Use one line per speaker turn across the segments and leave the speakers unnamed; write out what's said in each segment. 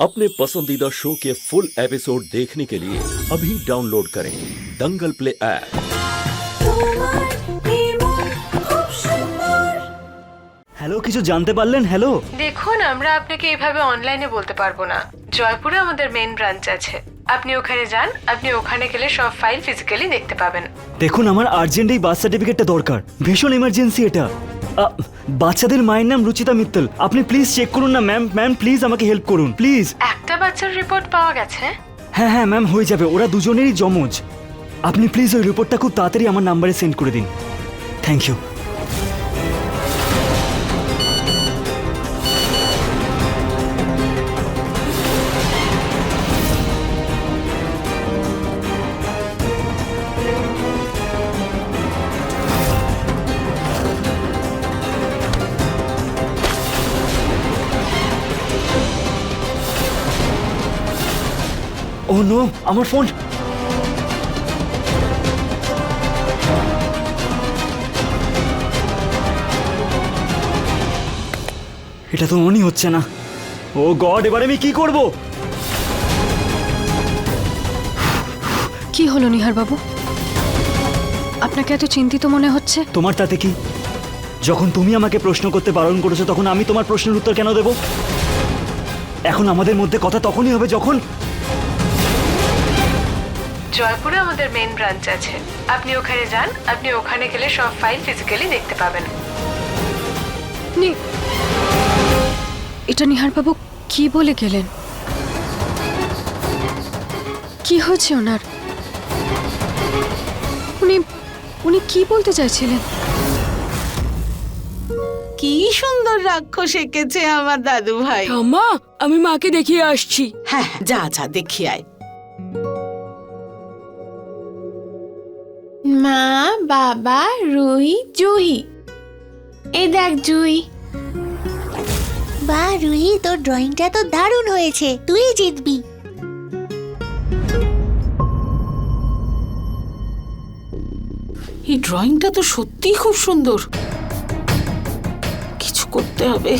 अपने पसंदीदा शो के फुल एपिसोड देखने के लिए अभी डाउनलोड करें दंगल प्ले ऐप
তোমার নির্মল খুব সুন্দর
হ্যালো কিছু জানতে পারলেন হ্যালো
দেখুন আমরা আপনাকে এভাবে অনলাইনে বলতে পারবো না জয়পুরে আমাদের মেন ব্রাঞ্চ আছে আপনি ওখানে যান আপনি ওখানে গেলে সব ফাইল ফিজিক্যালি দেখতে পাবেন
দেখুন আমার আর্জেন্ট এই বার্থ সার্টিফিকেটটা দরকার ভীষণ এমার্জেন্সি এটা আ, বাচ্চাদের মায়ের নাম রুচিতা মিত্তল। আপনি প্লিজ চেক করুন না ম্যাম ম্যাম প্লিজ আমাকে হেল্প করুন প্লিজ
একটা বাচ্চার রিপোর্ট পাওয়া গেছে?
হ্যাঁ হ্যাঁ ম্যাম হয়ে যাবে ওরা দুজনেরই জমজ আপনি প্লিজ ওই রিপোর্টটা খুব তাড়াতাড়ি আমার নাম্বারে সেন্ড করে দিন। থ্যাংক ইউ ও নো আমার ফোন। এটা তো মনই হচ্ছে না। ও গড এবারে আমি কি করব?
কি হলো নিহার বাবু আপনাকে এত চিন্তিত মনে হচ্ছে?
তোমার তাতে কি? যখন তুমি আমাকে প্রশ্ন করতে বারণ করেছ তখন আমি তোমার প্রশ্নের উত্তর কেন দেব? এখন আমাদের মধ্যে কথা তখনই হবে যখন
জয়পুরে আমাদের মেন ব্রাঞ্চ আছে। আপনি ওখানে যান আপনি ওখানে গেলে সব ফাইল ফিজিক্যালি দেখতে পাবেন।
এটা নিহার বাবু কি বলে গেলেন? কি হয়েছে ওনার? উনি উনি কি বলতে চাইছিলেন?
কি সুন্দর রাক্ষস এঁকেছে আমার দাদু ভাই
ঠাম্মা আমি মাকে দেখিয়ে আসছি।
হ্যাঁ যা যা দেখি আয়।
মা বাবা রুই জুহি এই দেখ জুই।
বা রুহি তোর ড্রয়িংটা তো দারুণ হয়েছে তুই জিতবি।
এই ড্রয়িংটা তো সত্যিই খুব সুন্দর। কিছু করতে হবে।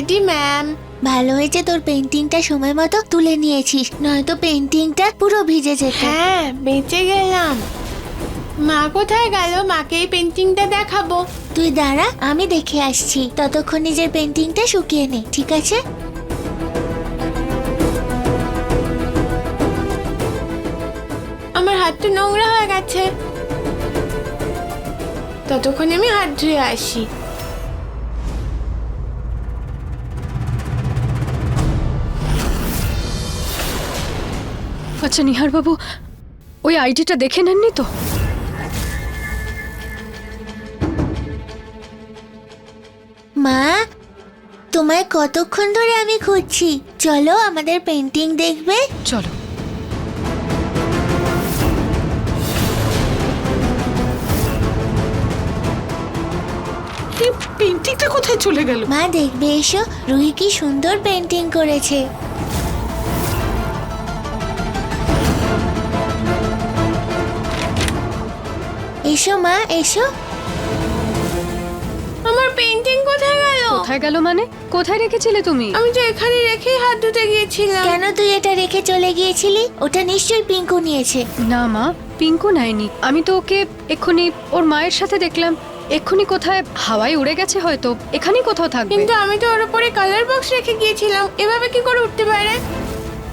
রেডি ম্যাম
ভালো হয়েছে তোর পেন্টিংটা সময় মতো তুলে নিয়েছিস নয়তো পেন্টিংটা পুরো ভিজে যেত।
হ্যাঁ বেঁচে গেলাম। মা কোথায় গেল? মাকে এই পেন্টিংটা দেখাবো।
তুই দাঁড়া আমি দেখে আসছি। ততক্ষণ নিজের পেন্টিংটা শুকিয়ে নে ঠিক আছে?
আমার হাতটা নোংরা হয়ে গেছে। ততক্ষণে আমি হাত ধুয়ে আসি।
আচ্ছা নিহার বাবু ওই আইডিটা দেখে নেননি তো?
মা তোমায় কতক্ষণ ধরে আমি খুঁজছি? চলো আমাদের পেন্টিং দেখবে।
চলো।
পেন্টিংটা কোথায় চলে গেল?
মা দেখবে এসো। রুহি কি সুন্দর পেন্টিং করেছে। এসো মা এসো।
আমার পেন্টিং কোথায় গেল?
কোথায় গেল মানে? কোথায় রেখেছিলে তুমি?
আমি তো এখানে রেখেই হাত ধুতে গিয়েছিলাম।
কেন তুই এটা রেখে চলে গিয়েছিলি? ওটা নিশ্চয়ই পিঙ্কু নিয়েছে।
না মা পিঙ্কু নেয়নি। আমি তো ওকে এক্ষুনি ওর মায়ের সাথে দেখলাম। এক্ষুনি কোথায়? হাওয়ায় উড়ে গেছে হয়তো। এখানেই কোথাও থাকবে।
কিন্তু আমি তো ওর উপরে কালার বক্স রেখে গিয়েছিলাম। এভাবে কি করে উঠতে পারে?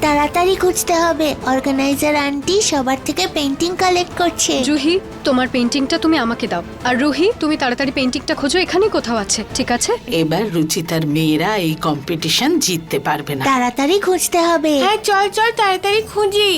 তাড়াতাড়ি খুঁজতে হবে। অর্গানাইজার আন্টি সবার থেকে পেন্টিং কালেক্ট করছে।
জুহি তোমার পেন্টিংটা তুমি আমাকে দাও। আর রুহি তুমি তাড়াতাড়ি পেন্টিংটা খোঁজো এখানেই কোথাও আছে ঠিক আছে?
এবার রুচিতার মেয়েরা এই কম্পিটিশন জিততে পারবে না।
তাড়াতাড়ি খুঁজতে হবে।
হ্যাঁ চল চল তাড়াতাড়ি খুঁজি।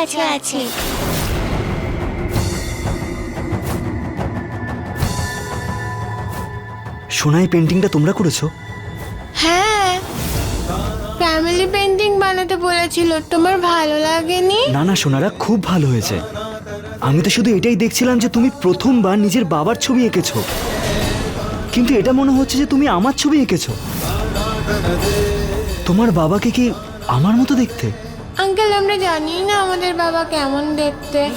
কাছে আছে।
সোনাই পেন্টিংটা তোমরা করেছ?
হ্যাঁ। ফ্যামিলি পেন্টিং বানাতে বলেছিল তোমার ভালো লাগেনি?
না না সোনারা খুব ভালো হয়েছে। আমি তো শুধু এটাই দেখছিলাম যে তুমি প্রথমবার নিজের বাবার ছবি এঁকেছো। কিন্তু এটা মনে হচ্ছে যে তুমি আমার ছবি এঁকেছো। তোমার বাবাকে কি আমার মতো দেখতে?
আঙ্কেল আমরা জানি না আমাদের বাবা কেমন দেখতে।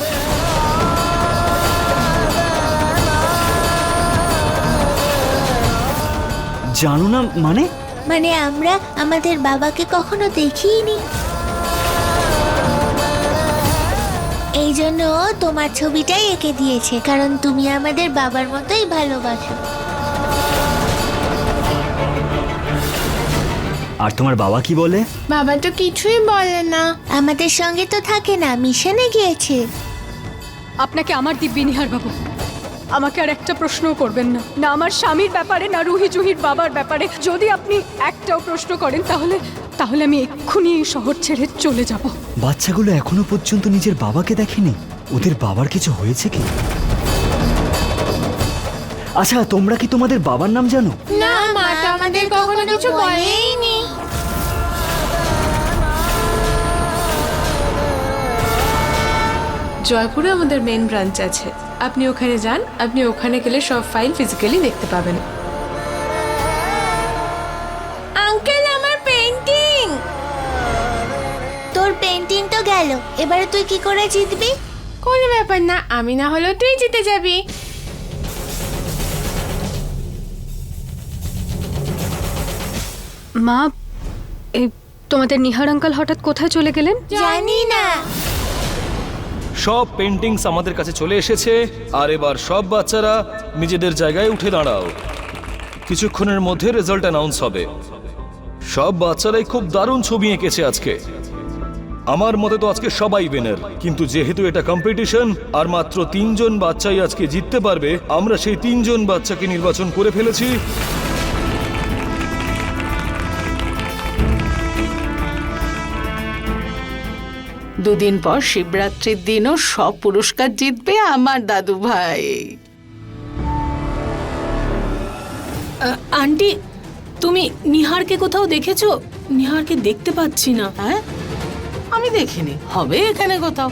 জানো না মানে?
মানে আমরা আমাদের বাবাকে কখনো দেখিনি। এই জন্য তোমার ছবিটাই এঁকে দিয়েছে কারণ তুমি আমাদের বাবার মতোই ভালোবাসো।
আর তোমার বাবা কি বলে?
বাবা তো কিছুই বলে না।
আমাদের সঙ্গে তো থাকে না মিশনে গিয়েছে।
আপনাকে আমার দিব্যি নিহার বাবু আমাকে আর একটা প্রশ্নও করবেন না। না আমার স্বামীর ব্যাপারে না রুহি জুহির বাবার ব্যাপারে। যদি আপনি একটাও প্রশ্ন করেন তাহলে তাহলে আমি এক্ষুনি এই শহর ছেড়ে চলে যাব।
বাচ্চাগুলো এখনও পর্যন্ত নিজের বাবাকে দেখেনি? ওদের বাবার কিছু হয়েছে কি? আচ্ছা তোমরা কি তোমাদের বাবার নাম জানো?
না মা তো আমাদের কখনো কিছু বলেইনি
জয়পুরে আমাদের মেন ব্রাঞ্চ আছে। আপনি ওখানে যান আপনি ওখানে গেলে সব ফাইল ফিজিক্যালি দেখতে পাবেন।
আঙ্কেল আমার পেন্টিং
তোর পেন্টিং তো গেল। এবারে তুই কি করে জিতবি?
কোনো ব্যাপার না আমি না হলেও তুই জিতে যাবি।
মা এই তোমাদের নিহার আঙ্কাল হঠাৎ কোথায় চলে গেলেন?
জানি না।
সব পেন্টিংস আমাদের কাছে চলে এসেছে। আর এবার সব বাচ্চারা নিজেদের জায়গায় উঠে দাঁড়াও। কিছুক্ষণের মধ্যে রেজাল্ট অ্যানাউন্স হবে। সব বাচ্চারাই খুব দারুণ ছবি এঁকেছে আজকে। আমার মতে তো আজকে সবাই উইনার কিন্তু যেহেতু এটা কম্পিটিশন আর মাত্র তিনজন বাচ্চাই আজকে জিততে পারবে, আমরা সেই তিনজন বাচ্চাকে নির্বাচন করে ফেলেছি।
দুদিন পর শিবরাত্রির দিনও সব পুরস্কার জিতবে আমার দাদু ভাই।
আন্টি তুমি নিহারকে কোথাও দেখেছ? নিহারকে দেখতে পাচ্ছি না।
হ্যাঁ? আমি দেখিনি। হবে এখানে কোথাও।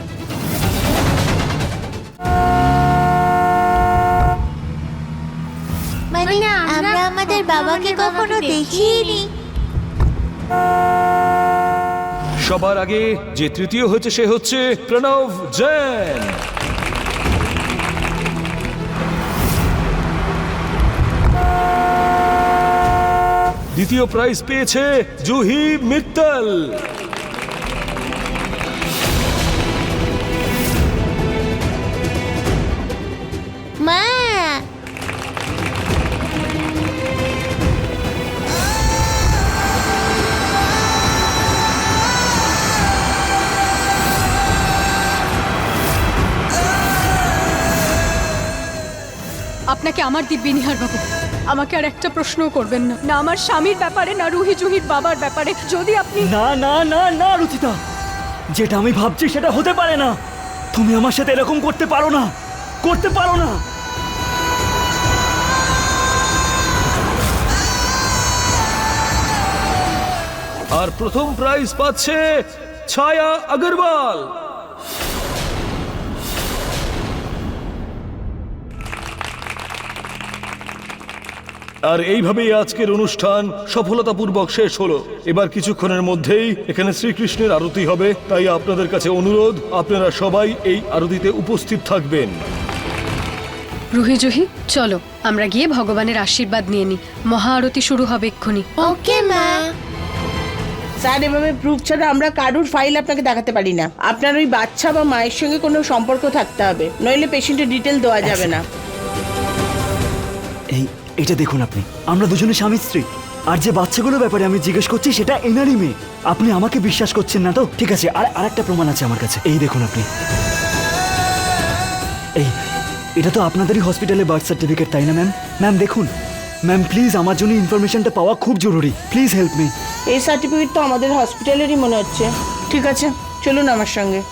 মানে
মানে আমরা
আমরা আমাদের বাবাকে কখনো দেখিনি।
সবার আগে যে তৃতীয় হয়েছে সে হচ্ছে প্রণব জৈন। দ্বিতীয় প্রাইজ পেয়েছে জুহি মিত্তল।
আপনাকে আমার দিব্যি নিহার বাবু আমাকে আর একটা প্রশ্নও করবেন না। না আমার স্বামীর ব্যাপারে না রুহি জুহির বাবার ব্যাপারে যদি আপনি
না না না না রুচিতা। যেটা আমি ভাবছি সেটা হতে পারে না। তুমি আমার সাথে এরকম করতে পারো না। করতে পারো না।
আর প্রথম প্রাইজ পাচ্ছে ছায়া আগরওয়াল। আর এইভাবেই আজকের অনুষ্ঠান সফলতাপূর্বক শেষ হলো। এবার কিছুক্ষণের মধ্যেই এখানে শ্রীকৃষ্ণের আরতি হবে তাই আপনাদের কাছে অনুরোধ আপনারা সবাই এই আরতিতে উপস্থিত থাকবেন।
রুহি জুহি চলো আমরা গিয়ে ভগবানের আশীর্বাদ নিয়ে নিই। মহা আরতি শুরু হবে এক্ষুনি।
ওকে মা।
স্যার এভাবে প্রুফ ছাড়া আমরা কারুর ফাইল আপনাকে দেখাতে পারি না। আপনার ওই বাচ্চা বা মায়ের সঙ্গে কোনো সম্পর্ক থাকতে হবে। নইলে পেশেন্টের ডিটেল দেওয়া যাবে না।
এই এটা দেখুন আপনি। আমরা দুজনে স্বামী স্ত্রী। আর যে বাচ্চাগুলোর ব্যাপারে আমি জিজ্ঞেস করছি, সেটা এনারই মেয়ে। আপনি আমাকে বিশ্বাস করছেন না তো? ঠিক আছে, আর আরেকটা প্রমাণ আছে আমার কাছে। এই দেখুন আপনি। এই, এটা তো আপনাদেরই হসপিটালে বার্থ সার্টিফিকেট, তাই না, ম্যাম? ম্যাম, দেখুন। ম্যাম, প্লিজ আমার জন্য ইনফরমেশনটা পাওয়া খুব জরুরি। Please help me.
এই সার্টিফিকেট তো আমাদের হসপিটালেরই মনে হচ্ছে। ঠিক আছে, চলুন আমার সঙ্গে।